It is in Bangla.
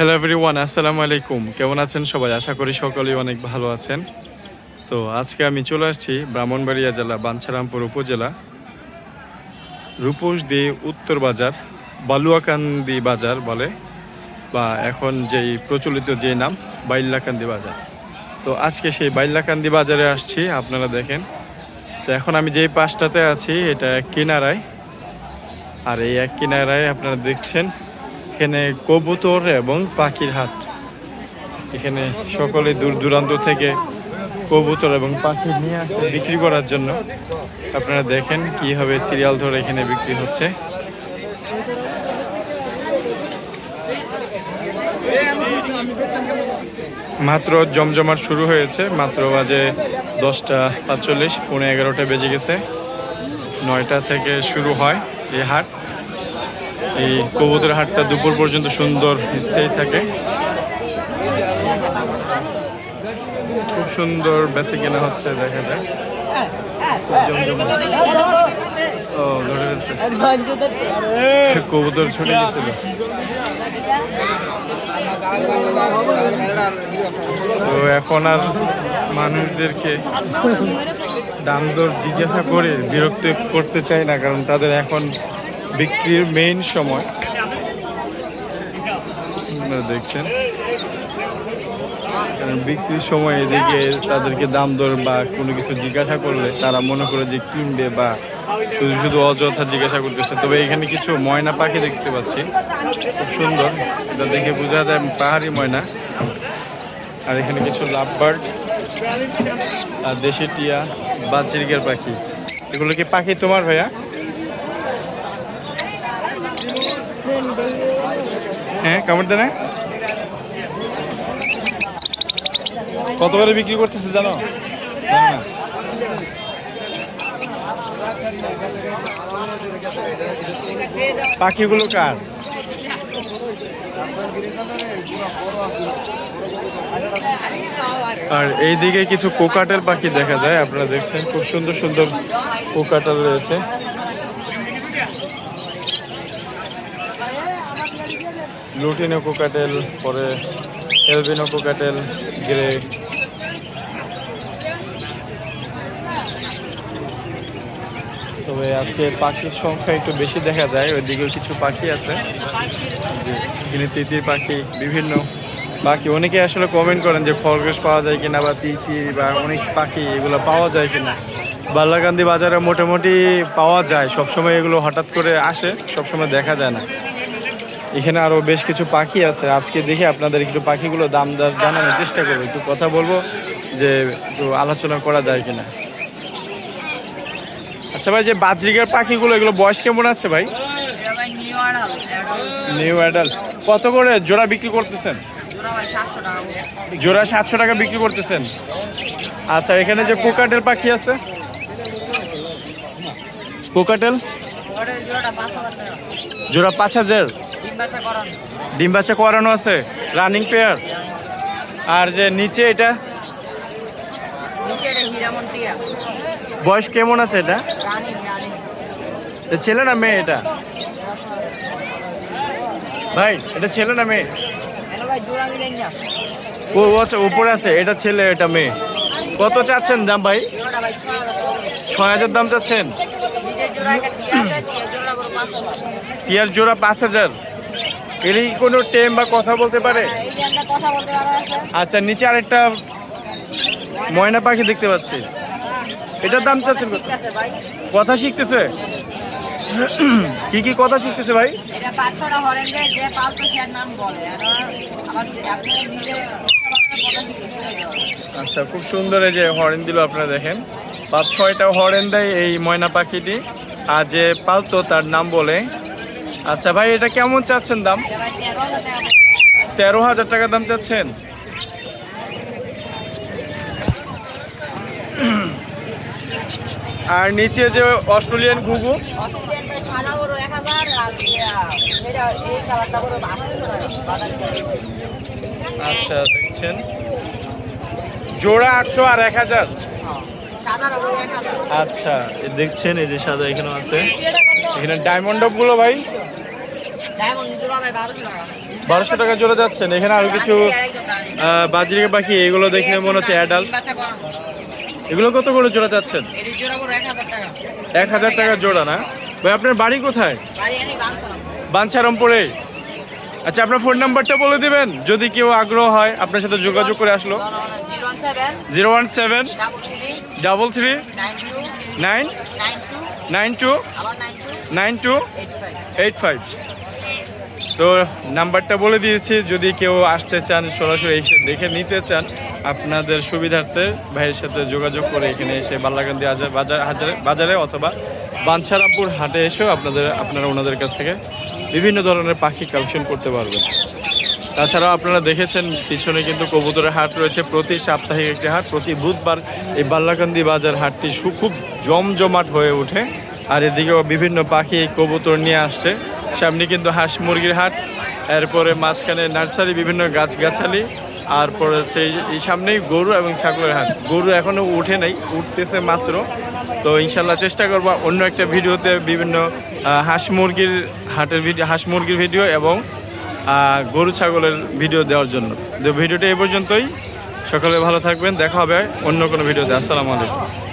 হ্যালো এভরিওয়ান আসসালামু আলাইকুম। কেমন আছেন সবাই? আশা করি সকলেই অনেক ভালো আছেন। তো আজকে আমি চলে আসছি ব্রাহ্মণবাড়িয়া জেলা, বাঞ্ছারামপুর উপজেলা, রূপোশ দিয়ে উত্তর বাজার, বালুয়াকান্দি বাজার বলে, বা এখন যেই প্রচলিত যে নাম, বাইল্লাকান্দি বাজার। তো আজকে সেই বাইল্লাকান্দি বাজারে আসছি, আপনারা দেখেন। তো এখন আমি যেই পাশটাতে আছি, এটা এক কিনারায়। আর এই এক কিনারায় আপনারা দেখছেন এখানে কবুতর এবং পাখির হাট। এখানে সকলে দূর দূরান্ত থেকে কবুতর এবং পাখি নিয়ে আসে বিক্রি করার জন্য। আপনারা দেখেন কীভাবে সিরিয়াল ধরে এখানে বিক্রি হচ্ছে। মাত্র জমজমাট শুরু হয়েছে, মাত্র বাজে দশটা পাঁচচল্লিশ, পৌনে এগারোটা বেজে গেছে। নয়টা থেকে শুরু হয় এই হাট। এই কবুতর হাটটা দুপুর পর্যন্ত সুন্দর, স্থায়ী থাকে। খুব সুন্দর বেচে কেনা হচ্ছে, দেখা যায় ও, ধরে কবুতর ছুটে গেছিল। তো এখন আর মানুষদেরকে দাম দর জিজ্ঞাসা করে বিরক্ত করতে চাই না, কারণ তাদের এখন বিক্রির মেইন সময়। দেখছেন। বিক্রির সময় এদিকে তাদেরকে দাম দর বা কোনো কিছু জিজ্ঞাসা করলে তারা মনে করে যে কিনবে বা শুধু শুধু অযথা জিজ্ঞাসা করতেছে। তবে এখানে কিছু ময়না পাখি দেখতে পাচ্ছি। খুব সুন্দর। এটা দেখে বোঝা যায় পাহাড়ি ময়না। আর এখানে কিছু লাভবার্ড আর দেশি টিয়া, বাজিরগের পাখি। এগুলো কি পাখি তোমার ভাইয়া? হ্যাঁ কত করে বিক্রি করতেছে জানো? পাখিগুলো কার? আর এইদিকে কিছু কোকাটেল পাখি দেখা যায়, আপনারা দেখছেন। খুব সুন্দর সুন্দর কোকাটেল রয়েছে। লুটিনো কোকাটেল, পরে এলবিনো কোকাটেল, গ্রে। তবে আজকে পাখির সংখ্যা একটু বেশি দেখা যায়, ওইদিকেও কিছু পাখি আছে। এখানে তিতির পাখি, বিভিন্ন পাখি অনেকে আসলে কমেন্ট করেন যে খরগোশ পাওয়া যায় কিনা বা তিতির বা অনেক পাখি, এগুলো পাওয়া যায় কিনা। বাল্লাকান্দি বাজারে মোটামুটি পাওয়া যায়, সবসময় এগুলো হঠাৎ করে আসে, সবসময় দেখা যায় না। এখানে আরও বেশ কিছু পাখি আছে। আজকে দেখে আপনাদের একটু পাখিগুলো দাম দর জানানোর চেষ্টা করব। একটু কথা বলব যে একটু আলোচনা করা যায় কিনা। আচ্ছা ভাই, যে বাজরিকার পাখিগুলো, এগুলো বয়স কেমন আছে ভাই? নিউ অ্যাডাল্ট কত করে জোড়া বিক্রি করতেছেন? জোড়া সাতশো টাকা বিক্রি করতেছেন। আচ্ছা এখানে যে কোকাটেল পাখি আছে? কোকাটেল? জোড়া পাঁচ হাজার ডিম বাচ্চা করানো। আছে? রানিং পেয়ার আর যে নিচে এটা? বয়স কেমন আছে এটা? এটা ছেলে না মেয়ে এটা? ভাই এটা ছেলে না মেয়ে? ও ও আচ্ছা উপরে আছে এটা ছেলে এটা মেয়ে। কত চাচ্ছেন দাম ভাই? ছয় হাজার দাম চাচ্ছেন? টিয়ার জোড়া পাঁচ হাজার। এর কি কোনো টেম বা কথা বলতে পারে? আচ্ছা নিচে আরেকটা ময়না পাখি দেখতে পাচ্ছি। এটার দাম চাচ্ছেন কত? কথা শিখতেছে? কি কি কথা শিখতেছে ভাই? আচ্ছা খুব সুন্দর এই যে হরেন দিল আপনারা দেখেন। পাঁচ ছয়টা হরেন দেয় এই ময়না পাখিটি। আর যে পালতো তার নাম বলে। আচ্ছা ভাই, এটা কেমন চাচ্ছেন দাম? তেরো হাজার টাকা দাম চাচ্ছেন। আর নিচে যে অস্ট্রেলিয়ান ঘুঘু? আচ্ছা দেখছেন। জোড়া আটশো আর এক হাজার সাদা বড় এক হাজার আচ্ছা দেখছেন এই যে সাদা এখানে আছে। এখানে ডায়মন্ডগুলো ভাই? বারোশো টাকা। জোড়া যাচ্ছেন। এখানে আরও কিছু বাজরিকা পাখি এগুলো দেখে মনে হচ্ছে কম এগুলো কত করে জোড়া যাচ্ছেন এক হাজার টাকা। জোড়া না? ভাই আপনার বাড়ি কোথায়? বাঞ্ছারামপুরে। আচ্ছা আপনার ফোন নাম্বারটা বলে দিবেন। যদি কেউ আগ্রহ হয় আপনার সাথে যোগাযোগ করে আসলো। Zero one seven double three nine nine two nine two eight five তো নাম্বারটা বলে দিয়েছি, যদি কেউ আসতে চান, সরাসরি এসে দেখে নিতে চান, আপনাদের সুবিধার্থে ভাইয়ের সাথে যোগাযোগ করে এখানে এসে বাল্লাকান্দি বাজার বাজার, হাজারে- বাজারে অথবা বাঞ্ছারামপুর হাটে এসেও আপনাদের, আপনারা ওনাদের কাছ থেকে বিভিন্ন ধরনের পাখি কালেকশন করতে পারবেন। তাছাড়াও আপনারা দেখেছেন, পিছনে কিন্তু কবুতরের হাট রয়েছে। প্রতি সাপ্তাহিক একটি হাট, প্রতি বুধবার এই বাল্লাকান্দি বাজার হাটটি খুব জমজমাট হয়ে ওঠে। আর এদিকেও বিভিন্ন পাখি কবুতর নিয়ে আসছে। সামনে কিন্তু হাঁস মুরগির হাট, এরপরে মাঝখানে নার্সারি, বিভিন্ন গাছগাছালি, আর পরে সেই সামনেই গরু এবং ছাগলের হাট। গরু এখনও উঠে নাই, উঠতেছে মাত্র। তো ইনশাল্লাহ চেষ্টা করব অন্য একটা ভিডিওতে বিভিন্ন হাঁস মুরগির হাটের ভিডিও, হাঁস মুরগির ভিডিও এবং গরু, ছাগলের ভিডিও দেওয়ার জন্য। ভিডিওটা এই পর্যন্তই। সকলে ভালো থাকবেন। দেখা হবে অন্য কোনো ভিডিওতে। আসসালামু আলাইকুম।